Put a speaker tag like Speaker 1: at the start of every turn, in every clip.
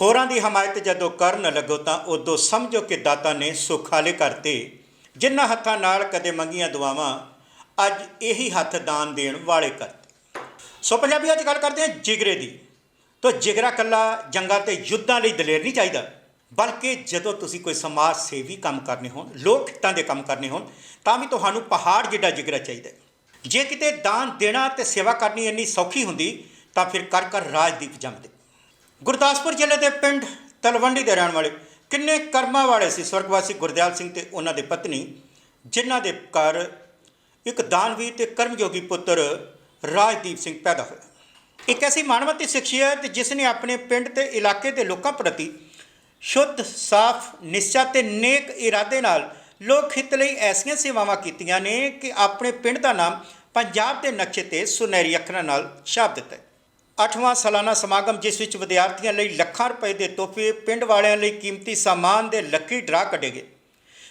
Speaker 1: ਹੋਰਾਂ ਦੀ ਹਮਾਇਤ ਜਦੋਂ ਕਰਨ ਲੱਗੋ ਤਾਂ ਉਦੋਂ ਸਮਝੋ ਕਿ ਦਾਤਾ ਨੇ ਸੁਖਾਲੇ ਕਰਤੇ ਜਿਨ੍ਹਾਂ ਹੱਥਾਂ ਨਾਲ ਕਦੇ ਮੰਗੀਆਂ ਦੁਆਵਾਂ, ਅੱਜ ਇਹੀ ਹੱਥ ਦਾਨ ਦੇਣ ਵਾਲੇ ਕਰਤੇ ਸੋ ਪੰਜਾਬੀ ਅੱਜ ਗੱਲ ਕਰਦੇ ਹਾਂ ਜਿਗਰੇ ਦੀ। ਤੋ ਜਿਗਰਾ ਕੱਲਾ ਜੰਗਾਂ ਤੇ ਯੁੱਧਾਂ ਲਈ ਦਲੇਰ ਨਹੀਂ ਚਾਹੀਦਾ, ਬਲਕਿ ਜਦੋਂ ਤੁਸੀਂ ਕੋਈ ਸਮਾਜ ਸੇਵੀ ਕੰਮ ਕਰਨੇ ਹੋਣ, ਲੋਕ ਹਿੱਤਾਂ ਦੇ ਕੰਮ ਕਰਨੇ ਹੋਣ, ਤਾਂ ਵੀ ਤੁਹਾਨੂੰ ਪਹਾੜ ਜਿੱਡਾ ਜਿਗਰਾ ਚਾਹੀਦਾ ਜੇ ਕਿਤੇ ਦਾਨ ਦੇਣਾ ਤੇ ਸੇਵਾ ਕਰਨੀ ਇੰਨੀ ਸੌਖੀ ਹੁੰਦੀ, ਤਾਂ ਫਿਰ ਕਰ ਕਰ ਰਾਜਦੀਪ ਜੰਮਦੇ। ਗੁਰਦਾਸਪੁਰ ਜ਼ਿਲ੍ਹੇ ਦੇ ਪਿੰਡ ਤਲਵੰਡੀ ਦੇ ਰਹਿਣ ਵਾਲੇ ਕਿੰਨੇ ਕਰਮਾਂ ਵਾਲੇ ਸੀ ਸਵਰਗਵਾਸੀ ਗੁਰਦਿਆਲ ਸਿੰਘ ਤੇ ਉਹਨਾਂ ਦੇ ਪਤਨੀ, ਜਿਨ੍ਹਾਂ ਦੇ ਘਰ ਇੱਕ ਦਾਨਵੀ ਤੇ ਕਰਮਯੋਗੀ ਪੁੱਤਰ ਰਾਜਦੀਪ ਸਿੰਘ ਪੈਦਾ ਹੋਇਆ। ਇੱਕ ਐਸੀ ਮਾਨਵਤੀ ਸ਼ਖਸੀਅਤ ਜਿਸ ਨੇ ਆਪਣੇ ਪਿੰਡ ਤੇ ਇਲਾਕੇ ਦੇ ਲੋਕਾਂ ਪ੍ਰਤੀ ਸ਼ੁੱਧ, ਸਾਫ਼, ਨਿਸ਼ਚਾ ਤੇ ਨੇਕ ਇਰਾਦੇ ਨਾਲ ਲੋਕ ਹਿੱਤ ਲਈ ਐਸੀਆਂ ਸੇਵਾਵਾਂ ਕੀਤੀਆਂ ਨੇ ਕਿ ਆਪਣੇ ਪਿੰਡ ਦਾ ਨਾਮ ਪੰਜਾਬ ਦੇ ਨਕਸ਼ੇ ਤੇ ਸੁਨਹਿਰੀ ਅੱਖਰਾਂ ਨਾਲ ਛਾਪ ਦਿੱਤਾ ਹੈ ਅੱਠਵਾਂ ਸਾਲਾਨਾ ਸਮਾਗਮ, ਜਿਸ ਵਿੱਚ ਵਿਦਿਆਰਥੀਆਂ ਲਈ ਲੱਖਾਂ ਰੁਪਏ ਦੇ ਤੋਹਫੇ, ਪਿੰਡ ਵਾਲਿਆਂ ਲਈ ਕੀਮਤੀ ਸਾਮਾਨ ਦੇ ਲੱਕੀ ਡਰਾ ਕੱਢੇ ਗਏ।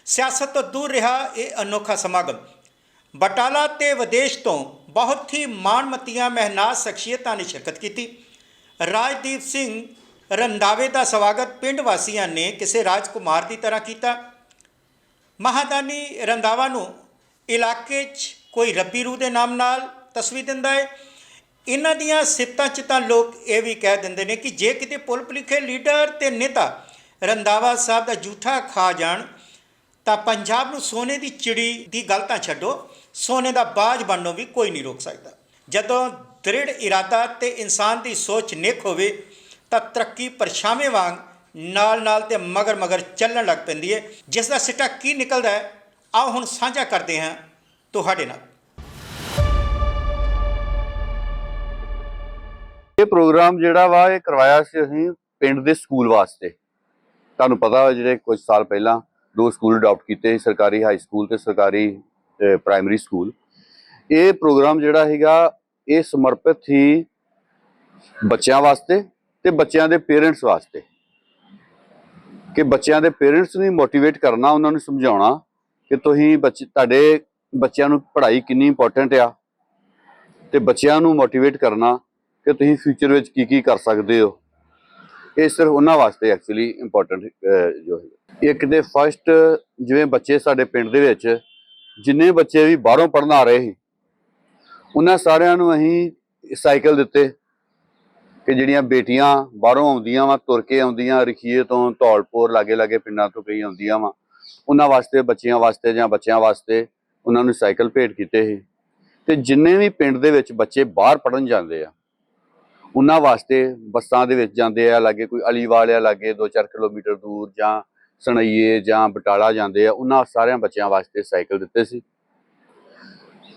Speaker 1: ਸਿਆਸਤ ਤੋਂ ਦੂਰ ਰਿਹਾ ਇਹ ਅਨੋਖਾ ਸਮਾਗਮ। ਬਟਾਲਾ ਤੇ ਵਿਦੇਸ਼ ਤੋਂ ਬਹੁਤ ਹੀ ਮਾਣਮੱਤੀਆਂ ਮਹਿਨਾਜ਼ ਸ਼ਖਸੀਅਤਾਂ ਨੇ ਸ਼ਿਰਕਤ ਕੀਤੀ। ਰਾਜਦੀਪ ਸਿੰਘ ਰੰਦਾਵੇ ਦਾ ਸਵਾਗਤ ਪਿੰਡ ਵਾਸੀਆਂ ਨੇ ਕਿਸੇ ਰਾਜਕੁਮਾਰ ਦੀ ਤਰ੍ਹਾਂ ਕੀਤਾ। ਮਹਾਦਾਨੀ ਰੰਦਾਵਾ ਨੂੰ ਇਲਾਕੇ 'ਚ ਕੋਈ ਰੱਬੀ ਰੂਹ ਦੇ ਨਾਮ ਨਾਲ ਤਸਵੀਰ ਦਿੰਦਾ ਹੈ। ਇਹਨਾਂ ਦੀਆਂ ਸਿਫਤਾਂ 'ਚ ਤਾਂ ਲੋਕ ਇਹ ਵੀ ਕਹਿ ਦਿੰਦੇ ਨੇ ਕਿ ਜੇ ਕਿਤੇ ਪੁਲ ਭੁਲੇਖੇ ਲੀਡਰ ਤੇ ਨੇਤਾ ਰੰਦਾਵਾ ਸਾਹਿਬ ਦਾ ਝੂਠਾ ਖਾ ਜਾਣ, ਤਾਂ ਪੰਜਾਬ ਨੂੰ ਸੋਨੇ ਦੀ ਚਿੜੀ ਦੀ ਗੱਲ ਤਾਂ ਛੱਡੋ, ਸੋਨੇ ਦਾ ਬਾਜ ਬਣਨੋਂ ਵੀ ਕੋਈ ਨਹੀਂ ਰੋਕ ਸਕਦਾ। ਜਦੋਂ ਦ੍ਰਿੜ ਇਰਾਦਾ ਤੇ ਇਨਸਾਨ ਦੀ ਸੋਚ ਨੇਕ ਹੋਵੇ, ਤਾਂ ਤਰੱਕੀ ਪਰਛਾਵੇਂ ਵਾਂਗ ਨਾਲ ਨਾਲ ਤੇ ਮਗਰ ਮਗਰ ਚੱਲਣ ਲੱਗ ਪੈਂਦੀ ਹੈ। ਜਿਸ ਦਾ ਸਿੱਟਾ ਕੀ ਨਿਕਲਦਾ ਹੈ, ਆਓ ਹੁਣ ਸਾਂਝਾ ਕਰਦੇ ਹਾਂ ਤੁਹਾਡੇ ਨਾਲ।
Speaker 2: ਇਹ ਪ੍ਰੋਗਰਾਮ ਜਿਹੜਾ ਵਾ, ਇਹ ਕਰਵਾਇਆ ਸੀ ਅਸੀਂ ਪਿੰਡ ਦੇ ਸਕੂਲ ਵਾਸਤੇ। ਤੁਹਾਨੂੰ ਪਤਾ ਵਾ ਜਿਹੜੇ ਕੁਝ ਸਾਲ ਪਹਿਲਾਂ ਦੋ ਸਕੂਲ ਅਡਾਪਟ ਕੀਤੇ ਸੀ, ਸਰਕਾਰੀ ਹਾਈ ਸਕੂਲ ਤੇ ਸਰਕਾਰੀ ਪ੍ਰਾਇਮਰੀ ਸਕੂਲ ਇਹ ਪ੍ਰੋਗਰਾਮ ਜਿਹੜਾ ਹੈਗਾ ਇਹ ਸਮਰਪਿਤ ਸੀ ਬੱਚਿਆਂ ਵਾਸਤੇ ਤੇ ਬੱਚਿਆਂ ਦੇ ਪੇਰੈਂਟਸ ਵਾਸਤੇ। ਕਿ ਬੱਚਿਆਂ ਦੇ ਪੇਰੈਂਟਸ ਨੂੰ ਮੋਟੀਵੇਟ ਕਰਨਾ, ਉਹਨਾਂ ਨੂੰ ਸਮਝਾਉਣਾ ਕਿ ਤੁਸੀਂ ਬੱਚੇ, ਤੁਹਾਡੇ ਬੱਚਿਆਂ ਨੂੰ ਪੜ੍ਹਾਈ ਕਿੰਨੀ ਇੰਪੋਰਟੈਂਟ ਆ। ਤੇ ਬੱਚਿਆਂ ਨੂੰ ਮੋਟੀਵੇਟ ਕਰਨਾ ਕਿ ਤੁਸੀਂ ਫਿਊਚਰ ਵਿੱਚ ਕੀ ਕੀ ਕਰ ਸਕਦੇ ਹੋ। ਇਹ ਸਿਰਫ ਉਹਨਾਂ ਵਾਸਤੇ ਐਕਚੁਅਲੀ ਇੰਪੋਰਟੈਂਟ ਜੋ ਹੈ ਇੱਕ ਦੇ ਫਸਟ ਜਿਵੇਂ ਬੱਚੇ ਸਾਡੇ ਪਿੰਡ ਦੇ ਵਿੱਚ, ਜਿੰਨੇ ਬੱਚੇ ਵੀ ਬਾਹਰੋਂ ਪੜਨ ਆ ਰਹੇ ਸੀ, ਉਹਨਾਂ ਸਾਰਿਆਂ ਨੂੰ ਅਸੀਂ ਸਾਈਕਲ ਦਿੱਤੇ ਕਿ ਜਿਹੜੀਆਂ ਬੇਟੀਆਂ ਬਾਹਰੋਂ ਆਉਂਦੀਆਂ ਵਾ, ਤੁਰ ਕੇ ਆਉਂਦੀਆਂ, ਰਖੀਏ ਤੋਂ, ਧੌਲਪੁਰ ਲਾਗੇ ਲਾਗੇ ਪਿੰਡਾਂ ਤੋਂ ਕਈ ਆਉਂਦੀਆਂ ਵਾ, ਉਹਨਾਂ ਵਾਸਤੇ, ਬੱਚਿਆਂ ਵਾਸਤੇ ਜਾਂ ਬੱਚਿਆਂ ਵਾਸਤੇ ਉਹਨਾਂ ਨੂੰ ਸਾਈਕਲ ਭੇਟ ਕੀਤੇ ਸੀ। ਤੇ ਜਿੰਨੇ ਵੀ ਪਿੰਡ ਦੇ ਵਿੱਚ ਬੱਚੇ ਬਾਹਰ ਪੜਨ ਜਾਂਦੇ ਆ ਉਹਨਾਂ ਵਾਸਤੇ ਬੱਸਾਂ ਦੇ ਵਿੱਚ ਜਾਂਦੇ ਆ, ਲਾਗੇ ਕੋਈ ਅਲੀਵਾਲ ਆ, ਲਾਗੇ 2-4 ਕਿਲੋਮੀਟਰ ਦੂਰ ਜਾਂ ਸਣਈਏ ਜਾਂ ਬਟਾਲਾ ਜਾਂਦੇ ਆ, ਉਹਨਾਂ ਸਾਰਿਆਂ ਬੱਚਿਆਂ ਵਾਸਤੇ ਸਾਈਕਲ ਦਿੱਤੇ ਸੀ।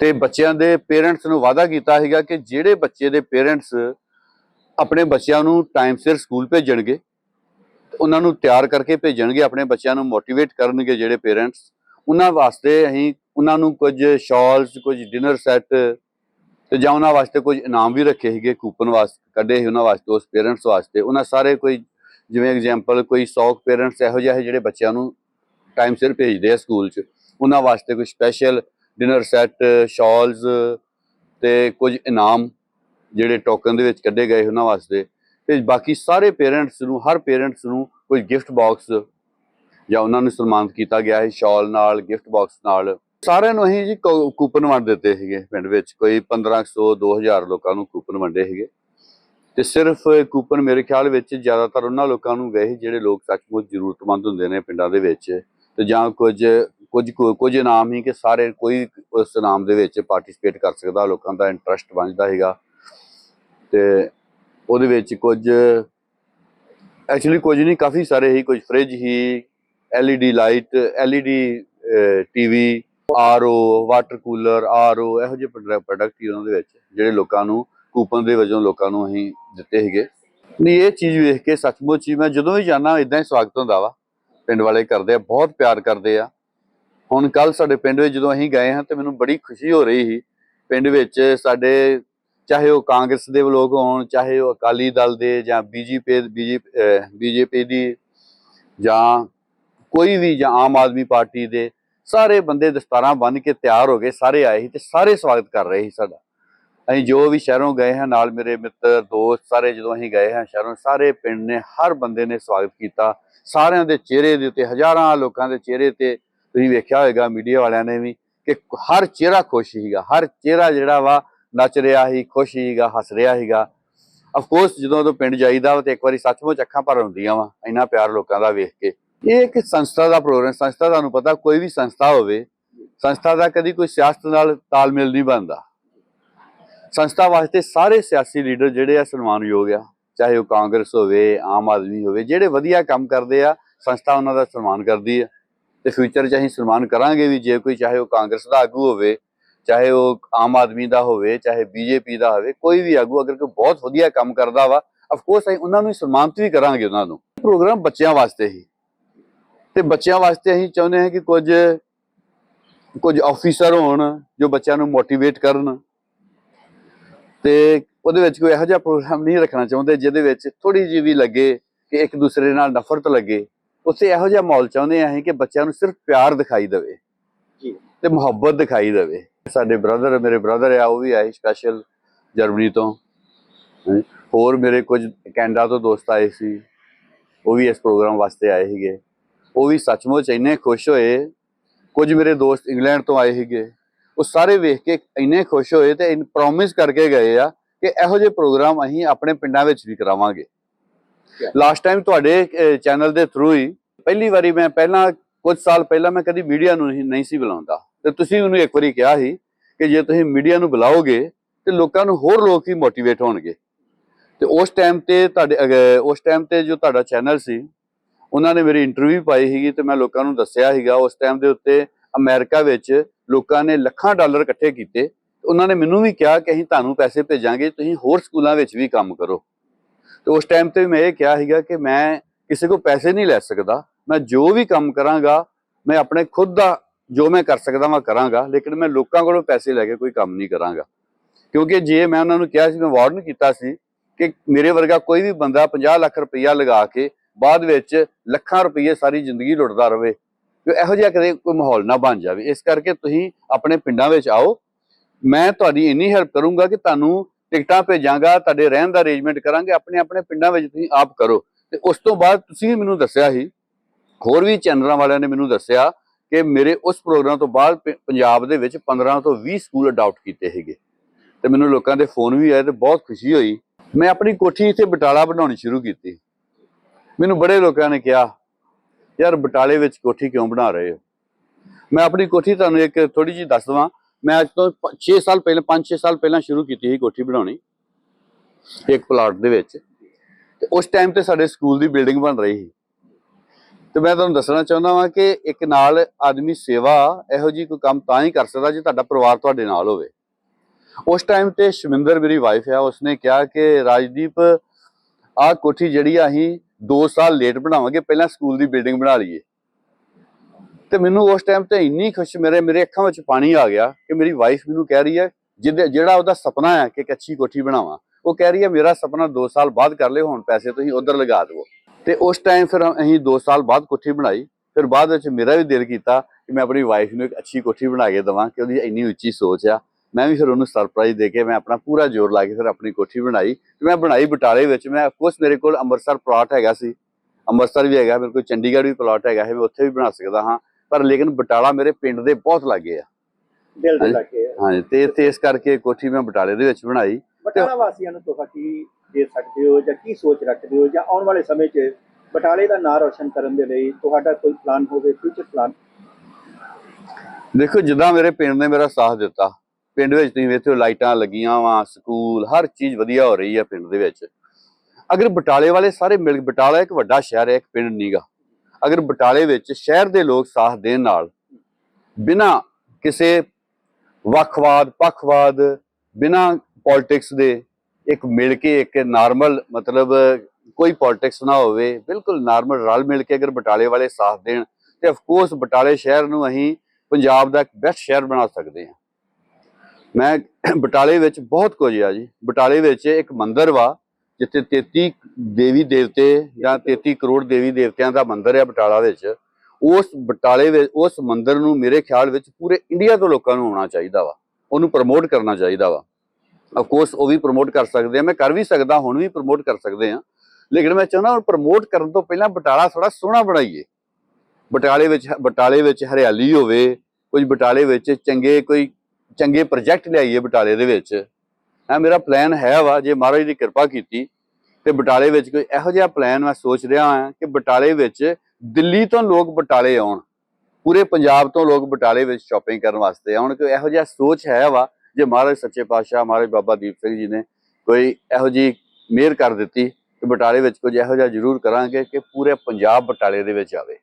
Speaker 2: ਤੇ ਬੱਚਿਆਂ ਦੇ ਪੇਰੈਂਟਸ ਨੂੰ ਵਾਅਦਾ ਕੀਤਾ ਸੀਗਾ ਕਿ ਜਿਹੜੇ ਬੱਚੇ ਦੇ ਪੇਰੈਂਟਸ ਆਪਣੇ ਬੱਚਿਆਂ ਨੂੰ ਟਾਈਮ ਸਿਰ ਸਕੂਲ ਭੇਜਣਗੇ, ਉਹਨਾਂ ਨੂੰ ਤਿਆਰ ਕਰਕੇ ਭੇਜਣਗੇ, ਆਪਣੇ ਬੱਚਿਆਂ ਨੂੰ ਮੋਟੀਵੇਟ ਕਰਨਗੇ ਜਿਹੜੇ ਪੇਰੈਂਟਸ, ਉਹਨਾਂ ਵਾਸਤੇ ਅਸੀਂ ਉਹਨਾਂ ਨੂੰ ਕੁਝ ਸ਼ਾਲਸ, ਕੁਝ ਡਿਨਰ ਸੈੱਟ ਤੇ ਜਾਂ ਉਹਨਾਂ ਵਾਸਤੇ ਕੁਝ ਇਨਾਮ ਵੀ ਰੱਖੇ ਸੀਗੇ, ਕੂਪਨ ਵਾਸਤੇ, ਕੱਢੇ ਸੀ ਉਹਨਾਂ ਵਾਸਤੇ, ਉਸ ਪੇਰੈਂਟਸ ਵਾਸਤੇ। ਉਹਨਾਂ ਸਾਰੇ ਕੋਈ, ਜਿਵੇਂ ਐਗਜ਼ਾਮਪਲ ਕੋਈ 100 ਪੇਰੈਂਟਸ ਇਹੋ ਜਿਹੇ ਹੈ ਜਿਹੜੇ ਬੱਚਿਆਂ ਨੂੰ ਟਾਈਮ ਸਿਰ ਭੇਜਦੇ ਆ ਸਕੂਲ 'ਚ। ਉਹਨਾਂ ਵਾਸਤੇ ਕੋਈ ਸਪੈਸ਼ਲ ਡਿਨਰ ਸੈੱਟ ਸ਼ਾਲਸ ਤੇ ਕੁਝ ਇਨਾਮ ਜਿਹੜੇ ਟੋਕਨ ਦੇ ਵਿੱਚ ਕੱਢੇ ਗਏ ਉਹਨਾਂ ਵਾਸਤੇ। ਤੇ ਬਾਕੀ ਸਾਰੇ ਪੇਰੈਂਟਸ ਨੂੰ, ਹਰ ਪੇਰੈਂਟਸ ਨੂੰ ਕੋਈ ਗਿਫਟ ਬਾਕਸ ਜਾਂ ਉਹਨਾਂ ਨੂੰ ਸਨਮਾਨਿਤ ਕੀਤਾ ਗਿਆ ਹੈ ਸ਼ਾਲ ਨਾਲ ਗਿਫਟ ਬਾਕਸ ਨਾਲ। ਸਾਰਿਆਂ ਨੂੰ ਅਸੀਂ ਜੀ ਕੂਪਨ ਵੰਡ ਦਿੱਤੇ ਸੀਗੇ ਪਿੰਡ ਵਿੱਚ। ਕੋਈ 1500 2000 ਲੋਕਾਂ ਨੂੰ ਕੂਪਨ ਵੰਡੇ ਸੀਗੇ। ਤੇ ਸਿਰਫ ਕੂਪਨ ਮੇਰੇ ਖਿਆਲ ਵਿੱਚ ਜ਼ਿਆਦਾਤਰ ਉਹਨਾਂ ਲੋਕਾਂ ਨੂੰ ਗਏ ਸੀ ਜਿਹੜੇ ਲੋਕ ਸੱਚਮੁੱਚ ਜ਼ਰੂਰਤਮੰਦ ਹੁੰਦੇ ਨੇ ਪਿੰਡਾਂ ਦੇ ਵਿੱਚ। ਤੇ ਜਾਂ ਕੁਝ ਕੁਝ ਕੁ- ਕੁਝ ਇਨਾਮ ਹੀ ਕਿ ਸਾਰੇ ਕੋਈ ਉਸ ਇਨਾਮ ਦੇ ਵਿੱਚ ਪਾਰਟਿਸਿਪੇਟ ਕਰ ਸਕਦਾ, ਲੋਕਾਂ ਦਾ ਇੰਟਰਸਟ ਬਣਦਾ ਹੈਗਾ ਤੇ ਉਹਦੇ ਵਿੱਚ ਕੁਝ ਐਕਚੁਅਲੀ ਕੁਝ ਨਹੀਂ, ਕਾਫੀ ਸਾਰੇ ਹੀ, ਕੁਝ ਫ੍ਰਿਜ ਹੀ, LED light LED TV RO, water cooler, RO, ਇਹੋ ਜਿਹੇ ਪ੍ਰੋਡਕਟ ਹੀ ਉਹਨਾਂ ਦੇ ਵਿੱਚ, ਜਿਹੜੇ ਲੋਕਾਂ ਨੂੰ, ਕੂਪਨ ਦੇ ਵਜੋਂ ਲੋਕਾਂ ਨੂੰ ਅਸੀਂ ਦਿੱਤੇ ਸੀਗੇ। ਨਹੀਂ, ਇਹ ਚੀਜ਼ ਵੇਖ ਕੇ ਸੱਚਮੁੱਚ ਹੀ ਮੈਂ ਜਦੋਂ ਵੀ ਜਾਣਾ ਇਦਾਂ ਹੀ ਸਵਾਗਤ ਹੁੰਦਾ ਵਾ। ਪਿੰਡ ਵਾਲੇ ਕਰਦੇ ਆ, ਬਹੁਤ ਪਿਆਰ ਕਰਦੇ ਆ। ਹੁਣ ਕੱਲ ਸਾਡੇ ਪਿੰਡ ਵਿੱਚ ਜਦੋਂ ਅਸੀਂ ਗਏ ਹਾਂ ਤੇ ਮੈਨੂੰ ਬੜੀ ਖੁਸ਼ੀ ਹੋ ਰਹੀ ਸੀ। ਪਿੰਡ ਵਿੱਚ ਸਾਡੇ, ਚਾਹੇ ਉਹ ਕਾਂਗਰਸ ਦੇ ਲੋਕ ਹੋਣ, ਚਾਹੇ ਉਹ ਅਕਾਲੀ ਦਲ ਦੇ ਜਾਂ ਬੀਜੇਪੀ ਬੀਜੇਪੀ ਦੀ ਜਾਂ ਕੋਈ ਵੀ ਜਾਂ ਆਮ ਆਦਮੀ ਪਾਰਟੀ ਦੇ ਸਾਰੇ ਬੰਦੇ ਦਸਤਾਰਾਂ ਬੰਨ ਕੇ ਤਿਆਰ ਹੋ ਗਏ, ਸਾਰੇ ਆਏ ਸੀ ਤੇ ਸਾਰੇ ਸਵਾਗਤ ਕਰ ਰਹੇ ਸੀ ਸਾਡਾ। ਅਸੀਂ ਜੋ ਵੀ ਸ਼ਹਿਰੋਂ ਗਏ ਹਾਂ, ਨਾਲ ਮੇਰੇ ਮਿੱਤਰ, ਦੋਸਤ ਸਾਰੇ ਜਦੋਂ ਅਸੀਂ ਗਏ ਹਾਂ ਸ਼ਹਿਰੋਂ, ਸਾਰੇ ਪਿੰਡ ਨੇ, ਹਰ ਬੰਦੇ ਨੇ ਸਵਾਗਤ ਕੀਤਾ। ਸਾਰਿਆਂ ਦੇ ਚਿਹਰੇ ਦੇ ਉੱਤੇ, ਹਜ਼ਾਰਾਂ ਲੋਕਾਂ ਦੇ ਚਿਹਰੇ ਤੇ ਤੁਸੀਂ ਵੇਖਿਆ ਹੋਵੇਗਾ ਮੀਡੀਆ ਵਾਲਿਆਂ ਨੇ ਵੀ, ਕਿ ਹਰ ਚਿਹਰਾ ਖੁਸ਼ ਸੀਗਾ, ਹਰ ਚਿਹਰਾ ਜਿਹੜਾ ਵਾ ਨੱਚ ਰਿਹਾ ਸੀ, ਖੁਸ਼ ਸੀਗਾ, ਹੱਸ ਰਿਹਾ ਸੀਗਾ। ਆਫ ਕੋਰਸ ਜਦੋਂ ਉਹ ਪਿੰਡ ਜਾਈਦਾ ਵਾ ਤੇ ਇੱਕ ਵਾਰੀ ਸੱਚਮੁੱਚ ਅੱਖਾਂ ਭਰ ਆਉਂਦੀਆਂ ਵਾ, ਇੰਨਾ ਪਿਆਰ ਲੋਕਾਂ ਦਾ ਵੇਖ ਕੇ। ਇਹ ਇੱਕ ਸੰਸਥਾ ਦਾ ਪ੍ਰੋਗਰਾਮ ਸੰਸਥਾ ਤੁਹਾਨੂੰ ਪਤਾ, ਕੋਈ ਵੀ ਸੰਸਥਾ ਹੋਵੇ, ਸੰਸਥਾ ਦਾ ਕਦੀ ਕੋਈ ਸਿਆਸਤ ਨਾਲ ਤਾਲਮੇਲ ਨਹੀਂ ਬਣਦਾ। ਸੰਸਥਾ ਵਾਸਤੇ ਸਾਰੇ ਸਿਆਸੀ ਲੀਡਰ ਜਿਹੜੇ ਆ ਸਨਮਾਨਯੋਗ ਆ, ਚਾਹੇ ਉਹ ਕਾਂਗਰਸ ਹੋਵੇ, ਆਮ ਆਦਮੀ ਹੋਵੇ, ਜਿਹੜੇ ਵਧੀਆ ਕੰਮ ਕਰਦੇ ਆ, ਸੰਸਥਾ ਉਹਨਾਂ ਦਾ ਸਨਮਾਨ ਕਰਦੀ ਆ। ਤੇ ਫਿਊਚਰ 'ਚ ਅਸੀਂ ਸਨਮਾਨ ਕਰਾਂਗੇ ਵੀ, ਜੇ ਕੋਈ ਚਾਹੇ ਉਹ ਕਾਂਗਰਸ ਦਾ ਆਗੂ ਹੋਵੇ, ਚਾਹੇ ਉਹ ਆਮ ਆਦਮੀ ਦਾ ਹੋਵੇ, ਚਾਹੇ ਬੀਜੇਪੀ ਦਾ ਹੋਵੇ, ਕੋਈ ਵੀ ਆਗੂ ਅਗਰ ਕੋਈ ਬਹੁਤ ਵਧੀਆ ਕੰਮ ਕਰਦਾ ਵਾ ਅਫਕੋਰਸ ਅਸੀਂ ਉਹਨਾਂ ਨੂੰ ਸਨਮਾਨਿਤ ਵੀ ਕਰਾਂਗੇ ਉਹਨਾਂ ਨੂੰ। ਪ੍ਰੋਗਰਾਮ ਬੱਚਿਆਂ ਵਾਸਤੇ ਹੀ। ਤੇ ਬੱਚਿਆਂ ਵਾਸਤੇ ਅਸੀਂ ਚਾਹੁੰਦੇ ਹਾਂ ਕਿ ਕੁਝ ਕੁਝ ਆਫੀਸਰ ਹੋਣ ਜੋ ਬੱਚਿਆਂ ਨੂੰ ਮੋਟੀਵੇਟ ਕਰਨ। ਤੇ ਉਹਦੇ ਵਿੱਚ ਕੋਈ ਇਹੋ ਜਿਹਾ ਪ੍ਰੋਗਰਾਮ ਨਹੀਂ ਰੱਖਣਾ ਚਾਹੁੰਦੇ ਜਿਹਦੇ ਵਿੱਚ ਥੋੜੀ ਜਿਹੀ ਵੀ ਲੱਗੇ ਕਿ ਇੱਕ ਦੂਸਰੇ ਨਾਲ ਨਫ਼ਰਤ ਲੱਗੇ। ਉੱਥੇ ਇਹੋ ਜਿਹਾ ਮਾਹੌਲ ਚਾਹੁੰਦੇ ਅਸੀਂ ਕਿ ਬੱਚਿਆਂ ਨੂੰ ਸਿਰਫ ਪਿਆਰ ਦਿਖਾਈ ਦੇਵੇ
Speaker 1: ਜੀ।
Speaker 2: ਤੇ ਮੁਹੱਬਤ ਦਿਖਾਈ ਦੇਵੇ। ਸਾਡੇ ਬ੍ਰਦਰ ਮੇਰੇ ਬ੍ਰਦਰ ਆ ਉਹ ਵੀ ਆਏ ਸਪੈਸ਼ਲ ਜਰਮਨੀ ਤੋਂ। ਹੋਰ ਮੇਰੇ ਕੁਝ ਕੈਨੇਡਾ ਤੋਂ ਦੋਸਤ ਆਏ ਸੀ। ਉਹ ਵੀ ਇਸ ਪ੍ਰੋਗਰਾਮ ਵਾਸਤੇ ਆਏ ਸੀਗੇ। ਉਹ ਵੀ ਸੱਚਮੁੱਚ ਇੰਨੇ ਖੁਸ਼ ਹੋਏ। ਕੁਝ ਮੇਰੇ ਦੋਸਤ ਇੰਗਲੈਂਡ ਤੋਂ ਆਏ ਸੀਗੇ। ਉਹ ਸਾਰੇ ਵੇਖ ਕੇ ਇੰਨੇ ਖੁਸ਼ ਹੋਏ ਤੇ ਪ੍ਰੋਮਿਸ ਕਰਕੇ ਗਏ ਆ ਕਿ ਇਹੋ ਜਿਹੇ ਪ੍ਰੋਗਰਾਮ ਅਸੀਂ ਆਪਣੇ ਪਿੰਡਾਂ ਵਿੱਚ ਵੀ ਕਰਾਵਾਂਗੇ। ਲਾਸਟ ਟਾਈਮ ਤੁਹਾਡੇ ਚੈਨਲ ਦੇ ਥਰੂ ਹੀ ਪਹਿਲੀ ਵਾਰੀ ਮੈਂ ਪਹਿਲਾਂ ਕੁਝ ਸਾਲ ਪਹਿਲਾਂ ਮੈਂ ਕਦੀ ਮੀਡੀਆ ਨੂੰ ਨਹੀਂ ਨਹੀਂ ਸੀ ਬੁਲਾਉਂਦਾ। ਤੇ ਤੁਸੀਂ ਉਹਨੂੰ ਇੱਕ ਵਾਰੀ ਕਿਹਾ ਸੀ ਕਿ ਜੇ ਤੁਸੀਂ ਮੀਡੀਆ ਨੂੰ ਬੁਲਾਓਗੇ ਤੇ ਲੋਕਾਂ ਨੂੰ ਹੋਰ ਲੋਕ ਹੀ ਮੋਟੀਵੇਟ ਹੋਣਗੇ। ਤੇ ਉਸ ਟਾਈਮ ਤੇ ਤੁਹਾਡੇ ਉਸ ਟਾਈਮ ਤੇ ਜੋ ਤੁਹਾਡਾ ਚੈਨਲ ਸੀ ਉਹਨਾਂ ਨੇ ਮੇਰੀ ਇੰਟਰਵਿਊ ਪਾਈ ਸੀਗੀ ਤੇ ਮੈਂ ਲੋਕਾਂ ਨੂੰ ਦੱਸਿਆ ਸੀਗਾ। ਉਸ ਟਾਈਮ ਦੇ ਉੱਤੇ ਅਮਰੀਕਾ ਵਿੱਚ ਲੋਕਾਂ ਨੇ ਲੱਖਾਂ ਡਾਲਰ ਇਕੱਠੇ ਕੀਤੇ। ਉਹਨਾਂ ਨੇ ਮੈਨੂੰ ਵੀ ਕਿਹਾ ਕਿ ਅਸੀਂ ਤੁਹਾਨੂੰ ਪੈਸੇ ਭੇਜਾਂਗੇ, ਤੁਸੀਂ ਹੋਰ ਸਕੂਲਾਂ ਵਿੱਚ ਵੀ ਕੰਮ ਕਰੋ। ਤੇ ਉਸ ਟਾਈਮ ਤੇ ਮੈਂ ਇਹ ਕਿਹਾ ਸੀਗਾ ਕਿ ਮੈਂ ਕਿਸੇ ਕੋ ਪੈਸੇ ਨਹੀਂ ਲੈ ਸਕਦਾ। ਮੈਂ ਜੋ ਵੀ ਕੰਮ ਕਰਾਂਗਾ, ਮੈਂ ਆਪਣੇ ਖੁਦ ਦਾ ਜੋ ਮੈਂ ਕਰ ਸਕਦਾ ਮੈਂ ਕਰਾਂਗਾ, ਲੇਕਿਨ ਮੈਂ ਲੋਕਾਂ ਕੋਲੋਂ ਪੈਸੇ ਲੈ ਕੇ ਕੋਈ ਕੰਮ ਨਹੀਂ ਕਰਾਂਗਾ। ਕਿਉਂਕਿ ਜੇ ਮੈਂ ਉਹਨਾਂ ਨੂੰ ਕਿਹਾ ਸੀ, ਮੈਂ ਵਾਰਨ ਕੀਤਾ ਸੀ ਕਿ ਮੇਰੇ ਵਰਗਾ ਕੋਈ ਵੀ ਬੰਦਾ 50 ਲੱਖ ਰੁਪਈਆ ਲਗਾ ਕੇ ਬਾਅਦ ਵਿੱਚ ਲੱਖਾਂ ਰੁਪਈਏ ਸਾਰੀ ਜ਼ਿੰਦਗੀ ਲੁੱਟਦਾ ਰਵੇ ਕਿ ਇਹੋ ਜਿਹਾ ਕਦੇ ਕੋਈ ਮਾਹੌਲ ਨਾ ਬਣ ਜਾਵੇ। ਇਸ ਕਰਕੇ ਤੁਸੀਂ ਆਪਣੇ ਪਿੰਡਾਂ ਵਿੱਚ ਆਓ। ਮੈਂ ਤੁਹਾਡੀ ਇੰਨੀ ਹੈਲਪ ਕਰੂੰਗਾ ਕਿ ਤੁਹਾਨੂੰ ਟਿਕਟਾਂ ਭੇਜਾਂਗਾ, ਤੁਹਾਡੇ ਰਹਿਣ ਦਾ ਅਰੇਂਜਮੈਂਟ ਕਰਾਂਗੇ ਆਪਣੇ ਆਪਣੇ ਪਿੰਡਾਂ ਵਿੱਚ ਤੁਸੀਂ ਆਪ ਕਰੋ। ਤੇ ਉਸ ਤੋਂ ਬਾਅਦ ਤੁਸੀਂ ਵੀ ਮੈਨੂੰ ਦੱਸਿਆ ਸੀ, ਹੋਰ ਵੀ ਚੈਨਲਾਂ ਵਾਲਿਆਂ ਨੇ ਮੈਨੂੰ ਦੱਸਿਆ ਕਿ ਮੇਰੇ ਉਸ ਪ੍ਰੋਗਰਾਮ ਤੋਂ ਬਾਅਦ ਪੰਜਾਬ ਦੇ ਵਿੱਚ 15 ਤੋਂ 20 ਸਕੂਲ ਅਡਾਪਟ ਕੀਤੇ ਹੈਗੇ ਤੇ ਮੈਨੂੰ ਲੋਕਾਂ ਦੇ ਫੋਨ ਵੀ ਆਏ ਤੇ ਬਹੁਤ ਖੁਸ਼ੀ ਹੋਈ। ਮੈਂ ਆਪਣੀ ਕੋਠੀ ਇੱਥੇ ਬਟਾਲਾ ਬਣਾਉਣੀ ਸ਼ੁਰੂ ਕੀਤੀ। ਮੈਨੂੰ ਬੜੇ ਲੋਕਾਂ ਨੇ ਕਿਹਾ, ਯਾਰ ਬਟਾਲੇ ਵਿੱਚ ਕੋਠੀ ਕਿਉਂ ਬਣਾ ਰਹੇ ਹੋ? ਮੈਂ ਆਪਣੀ ਕੋਠੀ ਤੁਹਾਨੂੰ ਇੱਕ ਥੋੜੀ ਜਿਹੀ ਦੱਸ ਦਵਾਂ। ਮੈਂ ਅੱਜ ਤੋਂ 6 ਸਾਲ ਪਹਿਲਾਂ 5-6 ਸਾਲ ਪਹਿਲਾਂ ਸ਼ੁਰੂ ਕੀਤੀ ਸੀ ਕੋਠੀ ਬਣਾਉਣੀ, ਇੱਕ ਪਲਾਟ ਦੇ ਵਿੱਚ। ਤੇ ਉਸ ਟਾਈਮ ਤੇ ਸਾਡੇ ਸਕੂਲ ਦੀ ਬਿਲਡਿੰਗ ਬਣ ਰਹੀ ਸੀ। ਤੇ ਮੈਂ ਤੁਹਾਨੂੰ ਦੱਸਣਾ ਚਾਹੁੰਦਾ ਵਾਂ ਕਿ ਇੱਕ ਨਾਲ ਆਦਮੀ ਸੇਵਾ ਇਹੋ ਜੀ ਕੋਈ ਕੰਮ ਤਾਂ ਹੀ ਕਰ ਸਕਦਾ ਜੇ ਤੁਹਾਡਾ ਪਰਿਵਾਰ ਤੁਹਾਡੇ ਨਾਲ ਹੋਵੇ। ਉਸ ਟਾਈਮ ਤੇ ਸ਼ਮਿੰਦਰ ਮੇਰੀ ਵਾਈਫ ਆ, ਉਸਨੇ ਕਿਹਾ ਕਿ, ਰਾਜਦੀਪ, ਆਹ ਕੋਠੀ ਜਿਹੜੀ ਆਹੀ 2 ਸਾਲ ਲੇਟ ਬਣਾਵਾਂਗੇ, ਪਹਿਲਾਂ ਸਕੂਲ ਦੀ ਬਿਲਡਿੰਗ ਬਣਾ ਲਈਏ। ਤੇ ਮੈਨੂੰ ਉਸ ਟਾਈਮ ਤੇ ਇੰਨੀ ਖੁਸ਼, ਮੇਰੇ ਮੇਰੇ ਅੱਖਾਂ ਵਿੱਚ ਪਾਣੀ ਆ ਗਿਆ ਕਿ ਮੇਰੀ ਵਾਈਫ ਮੈਨੂੰ ਕਹਿ ਰਹੀ ਹੈ, ਜਿਹਦੇ, ਜਿਹੜਾ ਉਹਦਾ ਸੁਪਨਾ ਹੈ ਕਿ ਇੱਕ ਅੱਛੀ ਕੋਠੀ ਬਣਾਵਾਂ, ਉਹ ਕਹਿ ਰਹੀ ਹੈ, ਮੇਰਾ ਸੁਪਨਾ 2 ਸਾਲ ਬਾਅਦ ਕਰ ਲਿਓ, ਹੁਣ ਪੈਸੇ ਤੁਸੀਂ ਉਧਰ ਲਗਾ ਦਿਓ। ਤੇ ਉਸ ਟਾਈਮ ਫਿਰ ਅਸੀਂ 2 ਸਾਲ ਬਾਅਦ ਕੋਠੀ ਬਣਾਈ, ਫਿਰ ਬਾਅਦ ਵਿੱਚ ਮੇਰਾ ਵੀ ਦਿਲ ਕੀਤਾ ਕਿ ਮੈਂ ਆਪਣੀ ਵਾਈਫ ਨੂੰ ਇੱਕ ਅੱਛੀ ਕੋਠੀ ਬਣਾ ਕੇ ਦੇਵਾਂ, ਕਿ ਉਹਦੀ ਇੰਨੀ ਉੱਚੀ ਸੋਚ ਆ। ਮੈਂ ਵੀ ਫਿਰ ਉਹਨੂੰ ਸਰਪ੍ਰਾਈਜ਼ ਦੇ ਕੇ ਮੈਂ ਆਪਣਾ ਪੂਰਾ ਜ਼ੋਰ ਲਾ ਕੇ ਫਿਰ ਆਪਣੀ ਕੋਠੀ ਬਣਾਈ ਤੇ ਮੈਂ ਬਣਾਈ ਬਟਾਲੇ ਵਿੱਚ। ਮੈਂ ਕੋਰਸ ਮੇਰੇ ਕੋਲ ਅੰਮ੍ਰਿਤਸਰ ਪਲਾਟ ਹੈਗਾ ਸੀ। ਅੰਮ੍ਰਿਤਸਰ ਵੀ ਹੈਗਾ ਮੇਰੇ ਕੋਲ ਚੰਡੀਗੜ੍ਹ ਵੀ ਪਲਾਟ ਹੈਗਾ ਹੈ ਮੈਂ ਉੱਥੇ ਵੀ ਬਣਾ ਸਕਦਾ ਹਾਂ। ਪਰ ਲੇਕਿਨ ਬਟਾਲਾ ਮੇਰੇ ਪਿੰਡ ਦੇ ਬਹੁਤ ਲਾਗੇ ਆ।
Speaker 1: ਦਿਲ
Speaker 2: ਦੇ
Speaker 1: ਲੱਗੇ
Speaker 2: ਹਾਂਜੀ ਤੇ ਇੱਥੇ ਇਸ ਕਰਕੇ ਕੋਠੀ ਮੈਂ ਬਟਾਲੇ ਦੇ ਵਿੱਚ ਬਣਾਈ।
Speaker 1: ਬਟਾਲਾ ਵਾਸੀਆਂ ਨੂੰ ਤੁਸੀਂ ਕੀ ਦੇ ਸਕਦੇ ਹੋ ਜਾਂ ਕੀ ਸੋਚ ਰੱਖਦੇ ਹੋ ਜਾਂ ਆਉਣ ਵਾਲੇ ਸਮੇਂ 'ਚ ਬਟਾਲੇ ਦਾ ਨਾਂ ਰੋਸ਼ਨ ਕਰਨ ਦੇ ਲਈ ਤੁਹਾਡਾ ਕੋਈ ਪਲਾਨ ਹੋਵੇ ਫਿਊਚਰ ਪਲਾਨ
Speaker 2: ਦੇਖੋ ਜਿੱਦਾਂ ਮੇਰੇ ਪਿੰਡ ਨੇ ਮੇਰਾ ਸਾਥ ਦਿੱਤਾ ਪਿੰਡ ਵਿੱਚ ਤੁਸੀਂ ਵੇਖੋ ਲਾਈਟਾਂ ਲੱਗੀਆਂ ਵਾ, ਸਕੂਲ, ਹਰ ਚੀਜ਼ ਵਧੀਆ ਹੋ ਰਹੀ ਹੈ ਪਿੰਡ ਦੇ ਵਿੱਚ। ਅਗਰ ਬਟਾਲੇ ਵਾਲੇ ਸਾਰੇ ਮਿਲ ਬਟਾਲਾ ਇੱਕ ਵੱਡਾ ਸ਼ਹਿਰ ਹੈ, ਇੱਕ ਪਿੰਡ ਨੀਗਾ ਅਗਰ ਬਟਾਲੇ ਵਿੱਚ ਸ਼ਹਿਰ ਦੇ ਲੋਕ ਸਾਥ ਦੇਣ ਨਾਲ, ਬਿਨਾ ਕਿਸੇ ਵੱਖਵਾਦ, ਪੱਖਵਾਦ, ਬਿਨਾ ਪੋਲਿਟਿਕਸ ਦੇ ਇੱਕ ਮਿਲ ਕੇ, ਇੱਕ ਨਾਰਮਲ ਮਤਲਬ ਕੋਈ ਪੋਲਿਟਿਕਸ ਨਾ ਹੋਵੇ, ਬਿਲਕੁਲ ਨਾਰਮਲ ਰਲ ਮਿਲ ਕੇ ਅਗਰ ਬਟਾਲੇ ਵਾਲੇ ਸਾਥ ਦੇਣ, ਤੇ ਆਫ ਕੋਰਸ ਬਟਾਲੇ ਸ਼ਹਿਰ ਨੂੰ ਅਸੀਂ ਪੰਜਾਬ ਦਾ ਇੱਕ ਬੈਸਟ ਸ਼ਹਿਰ ਬਣਾ ਸਕਦੇ ਹਾਂ। ਮੈਂ ਬਟਾਲੇ ਵਿੱਚ ਬਹੁਤ ਕੁਝ ਆ ਜੀ। ਬਟਾਲੇ ਵਿੱਚ ਇੱਕ ਮੰਦਿਰ ਵਾ, ਜਿੱਥੇ 33 ਦੇਵੀ ਦੇਵਤੇ ਜਾਂ 33 ਕਰੋੜ ਦੇਵੀ ਦੇਵਤਿਆਂ ਦਾ ਮੰਦਿਰ ਹੈ ਬਟਾਲਾ ਵਿੱਚ। ਉਸ ਬਟਾਲੇ ਵਿੱਚ ਉਸ ਮੰਦਿਰ ਨੂੰ ਮੇਰੇ ਖਿਆਲ ਵਿੱਚ ਪੂਰੇ ਇੰਡੀਆ ਤੋਂ ਲੋਕਾਂ ਨੂੰ ਆਉਣਾ ਚਾਹੀਦਾ ਵਾ। ਉਹਨੂੰ ਪ੍ਰਮੋਟ ਕਰਨਾ ਚਾਹੀਦਾ ਵਾ। ਆਫ ਕੋਰਸ ਉਹ ਵੀ ਪ੍ਰਮੋਟ ਕਰ ਸਕਦੇ ਆ। ਮੈਂ ਕਰ ਵੀ ਸਕਦਾ, ਹੁਣ ਵੀ ਪ੍ਰਮੋਟ ਕਰ ਸਕਦੇ ਆ। ਲੇਕਿਨ ਮੈਂ ਚਾਹੁੰਦਾ ਹੁਣ ਪ੍ਰਮੋਟ ਕਰਨ ਤੋਂ ਪਹਿਲਾਂ ਬਟਾਲਾ ਥੋੜਾ ਸੋਹਣਾ ਬਣਾਈਏ। ਬਟਾਲੇ ਵਿੱਚ ਬਟਾਲੇ ਵਿੱਚ ਹਰਿਆਲੀ ਹੋਵੇ, ਕੁਝ ਬਟਾਲੇ ਵਿੱਚ ਚੰਗੇ ਕੋਈ ਚੰਗੇ ਪ੍ਰੋਜੈਕਟ ਲਿਆਈਏ ਬਟਾਲੇ ਦੇ ਵਿੱਚ। ਇਹ ਮੇਰਾ ਪਲਾਨ ਹੈ ਵਾ, ਜੇ ਮਹਾਰਾਜ ਦੀ ਕਿਰਪਾ ਕੀਤੀ, ਤੇ ਬਟਾਲੇ ਵਿੱਚ ਕੋਈ ਇਹੋ ਜਿਹਾ ਪਲਾਨ ਮੈਂ ਸੋਚ ਰਿਹਾ ਹਾਂ ਕਿ ਬਟਾਲੇ ਵਿੱਚ ਦਿੱਲੀ ਤੋਂ ਲੋਕ ਬਟਾਲੇ ਆਉਣ, ਪੂਰੇ ਪੰਜਾਬ ਤੋਂ ਲੋਕ ਬਟਾਲੇ ਵਿੱਚ ਸ਼ਾਪਿੰਗ ਕਰਨ ਵਾਸਤੇ ਆਉਣ ਕਿ ਇਹੋ ਜਿਹਾ ਸੋਚ ਹੈ ਵਾ? ਜੇ ਮਹਾਰਾਜ ਸੱਚੇ ਪਾਤਸ਼ਾਹ, ਮਹਾਰਾਜ ਬਾਬਾ ਦੀਪ ਸਿੰਘ ਜੀ ਨੇ ਕੋਈ ਇਹੋ ਜੀ ਮਿਹਰ ਕਰ ਦਿੱਤੀ ਕਿ ਬਟਾਲੇ ਵਿੱਚ ਕੁਝ ਇਹੋ ਜਿਹਾ ਜ਼ਰੂਰ ਕਰਾਂਗੇ ਕਿ ਪੂਰੇ ਪੰਜਾਬ ਬਟਾਲੇ ਦੇ ਵਿੱਚ ਆਵੇ।